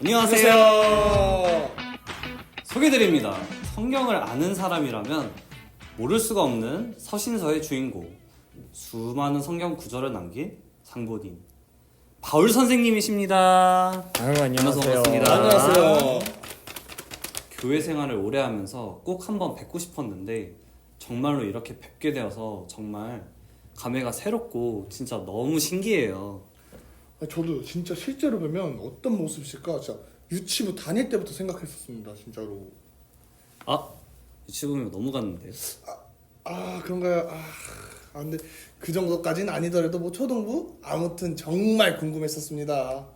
안녕하세요. 소개드립니다. 성경을 아는 사람이라면 모를 수가 없는 서신서의 주인공, 수많은 성경 구절을 남긴 장본인 바울 선생님이십니다. 아유 안녕하세요. 반갑습니다. 안녕하세요. 교회 생활을 오래 하면서 꼭 한번 뵙고 싶었는데 정말로 이렇게 뵙게 되어서 정말 감회가 새롭고 진짜 너무 신기해요. 아, 저도 진짜 실제로 보면 어떤 모습일까 진짜 유치부 다닐 때부터 생각했었습니다 진짜로 아 유치부면 너무 갔는데. 아 그런가요? 아, 아 근데 그 정도까지는 아니더라도 뭐 초등부 아무튼 정말 궁금했었습니다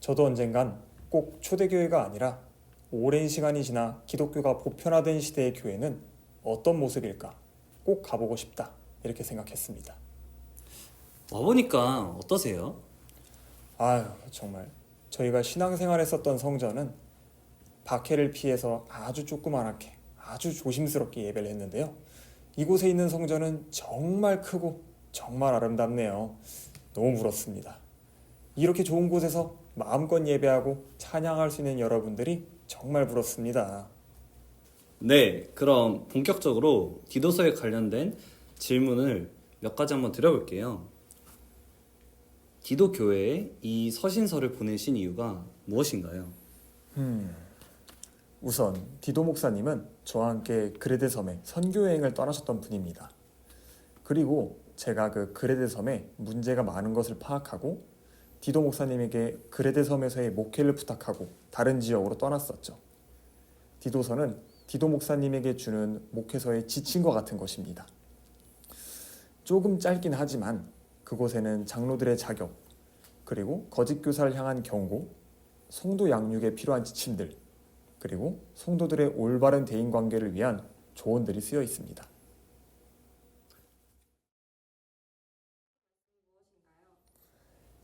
저도 언젠간 꼭 초대교회가 아니라 오랜 시간이 지나 기독교가 보편화된 시대의 교회는 어떤 모습일까 꼭 가보고 싶다 이렇게 생각했습니다. 와보니까 어떠세요? 아유 정말 저희가 신앙생활했었던 성전은 박해를 피해서 아주 조그만하게 아주 조심스럽게 예배를 했는데요. 이곳에 있는 성전은 정말 크고 정말 아름답네요. 너무 부럽습니다. 이렇게 좋은 곳에서 마음껏 예배하고 찬양할 수 있는 여러분들이 정말 부럽습니다. 네, 그럼 본격적으로 디도서에 관련된 질문을 몇 가지 한번 드려볼게요. 디도 교회에 이 서신서를 보내신 이유가 무엇인가요? 우선 디도 목사님은 저와 함께 그레데 섬에 선교 여행을 떠나셨던 분입니다. 그리고 제가 그 그레데 섬에 문제가 많은 것을 파악하고 디도 목사님에게 그레데 섬에서의 목회를 부탁하고 다른 지역으로 떠났었죠. 디도서는 디도 목사님에게 주는 목회서의 지침과 같은 것입니다. 조금 짧긴 하지만 그곳에는 장로들의 자격 그리고 거짓 교사를 향한 경고, 성도 양육에 필요한 지침들 그리고 성도들의 올바른 대인 관계를 위한 조언들이 쓰여 있습니다.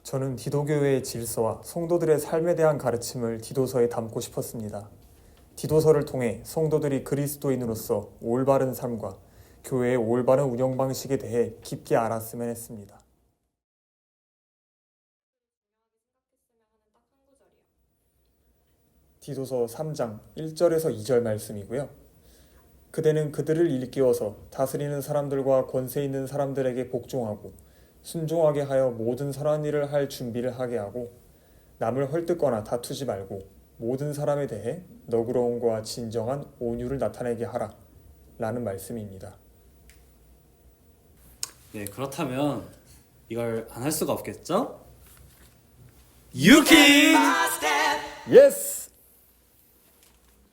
저는 디도교회의 질서와 성도들의 삶에 대한 가르침을 디도서에 담고 싶었습니다. 디도서를 통해 성도들이 그리스도인으로서 올바른 삶과 교회의 올바른 운영 방식에 대해 깊게 알았으면 했습니다. 디도서 3장 1절에서 2절 말씀이고요. 그대는 그들을 일깨워서 다스리는 사람들과 권세 있는 사람들에게 복종하고 순종하게 하여 모든 선한 일을 할 준비를 하게 하고 남을 헐뜯거나 다투지 말고 모든 사람에 대해 너그러움과 진정한 온유를 나타내게 하라 라는 말씀입니다. 네, 그렇다면 이걸 안 할 수가 없겠죠? 유키! 예스!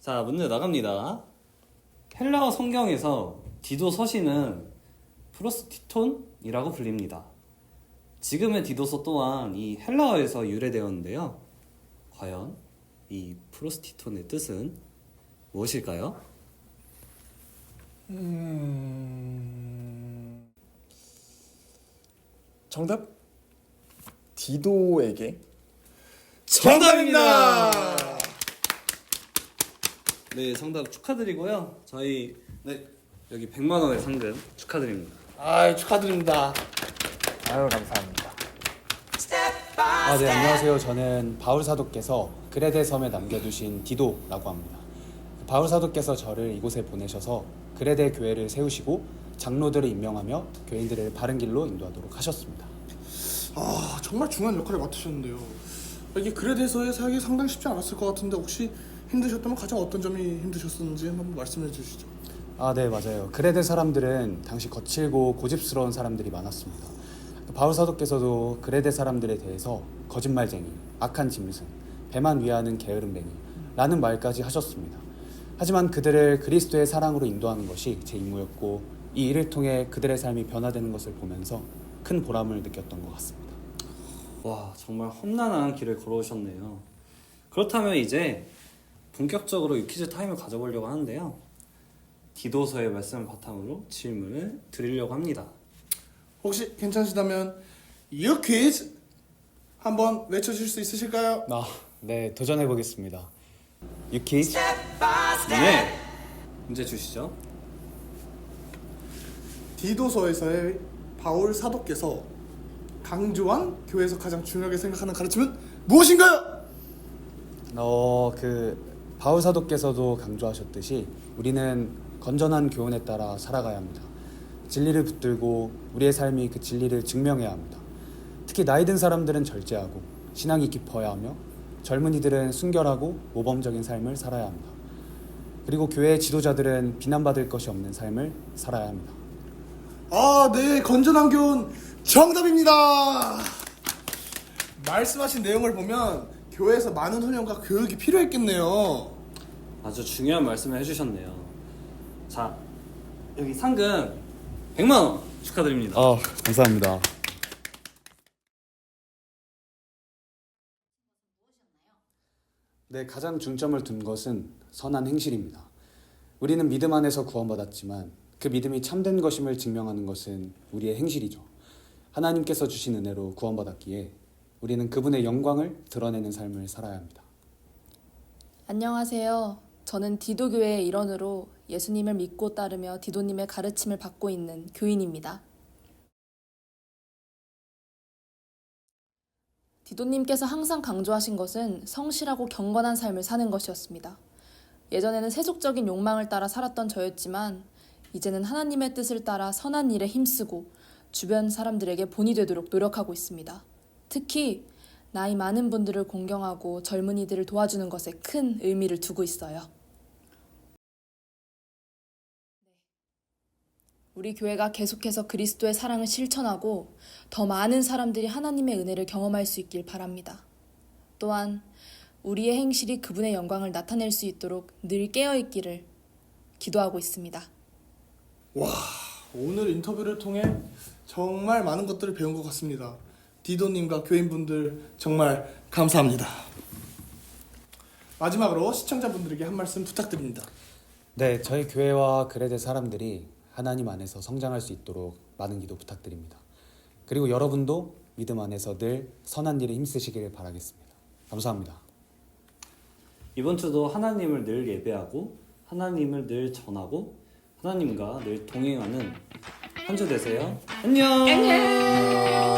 자, 문제 나갑니다. 헬라어 성경에서 디도 서신은 프로스티톤이라고 불립니다. 지금의 디도서 또한 이 헬라어에서 유래되었는데요. 과연 이 프로스티톤의 뜻은 무엇일까요? 음... 정답 디도에게 정답입니다. 네, 정답 축하드리고요. 저희 네, 여기 100만 원의 상금 축하드립니다. 아 축하드립니다 아유 감사합니다. 아, 네, 안녕하세요. 저는 바울 사도께서 그레데 섬에 남겨두신 디도라고 합니다. 바울 사도께서 저를 이곳에 보내셔서 그레데 교회를 세우시고 장로들을 임명하며 교인들을 바른 길로 인도하도록 하셨습니다. 아 정말 중요한 역할을 맡으셨는데요 이게 그레데서의 사역이 상당히 쉽지 않았을 것 같은데 혹시 힘드셨다면 가장 어떤 점이 힘드셨었는지 한번 말씀해 주시죠 아, 네, 맞아요. 그레데 사람들은 당시 거칠고 고집스러운 사람들이 많았습니다. 바울 사도께서도 그레데 사람들에 대해서 거짓말쟁이, 악한 짐승, 배만 위하는 게으름뱅이 라는 말까지 하셨습니다. 하지만 그들을 그리스도의 사랑으로 인도하는 것이 제 임무였고 이 일을 통해 그들의 삶이 변화되는 것을 보면서 큰 보람을 느꼈던 것 같습니다. 와, 정말 험난한 길을 걸어오셨네요. 그렇다면 이제 본격적으로 이 퀴즈 타임을 가져보려고 하는데요. 디도서의 말씀을 바탕으로 질문을 드리려고 합니다. 혹시 괜찮으시다면 유 퀴즈 한번 외쳐주실 수 있으실까요? 아, 네, 도전해 보겠습니다. 유키즈 네, 문제 주시죠. 디도서에서의 바울 사도께서 강조한 교회에서 가장 중요하게 생각하는 가르침은 무엇인가요? 어, 그 바울 사도께서도 강조하셨듯이 우리는 건전한 교훈에 따라 살아가야 합니다. 진리를 붙들고 우리의 삶이 그 진리를 증명해야 합니다. 특히 나이 든 사람들은 절제하고 신앙이 깊어야 하며 젊은이들은 순결하고 모범적인 삶을 살아야 합니다. 그리고 교회 지도자들은 비난받을 것이 없는 삶을 살아야 합니다. 아, 네, 건전한 교훈 정답입니다. 말씀하신 내용을 보면 교회에서 많은 훈련과 교육이 필요했겠네요. 아주 중요한 말씀을 해주셨네요. 자, 여기 상금 100만 원 축하드립니다. 어, 감사합니다. 네, 가장 중점을 둔 것은 선한 행실입니다. 우리는 믿음 안에서 구원받았지만 그 믿음이 참된 것임을 증명하는 것은 우리의 행실이죠. 하나님께서 주신 은혜로 구원받았기에 우리는 그분의 영광을 드러내는 삶을 살아야 합니다. 안녕하세요. 저는 디도교회의 일원으로 예수님을 믿고 따르며 디도님의 가르침을 받고 있는 교인입니다. 디도님께서 항상 강조하신 것은 성실하고 경건한 삶을 사는 것이었습니다. 예전에는 세속적인 욕망을 따라 살았던 저였지만 이제는 하나님의 뜻을 따라 선한 일에 힘쓰고 주변 사람들에게 본이 되도록 노력하고 있습니다. 특히 나이 많은 분들을 공경하고 젊은이들을 도와주는 것에 큰 의미를 두고 있어요. 우리 교회가 계속해서 그리스도의 사랑을 실천하고 더 많은 사람들이 하나님의 은혜를 경험할 수 있길 바랍니다. 또한 우리의 행실이 그분의 영광을 나타낼 수 있도록 늘 깨어 있기를 기도하고 있습니다. 와, 오늘 인터뷰를 통해 정말 많은 것들을 배운 것 같습니다. 디도님과 교인분들 정말 감사합니다. 마지막으로 시청자분들에게 한 말씀 부탁드립니다. 네, 저희 교회와 그레데 사람들이 하나님 안에서 성장할 수 있도록 많은 기도 부탁드립니다. 그리고 여러분도 믿음 안에서 늘 선한 일에 힘쓰시기를 바라겠습니다. 감사합니다. 이번 주도 하나님을 늘 예배하고 하나님을 늘 전하고 하나님과 늘 동행하는 한 주 되세요. 안녕. 안녕.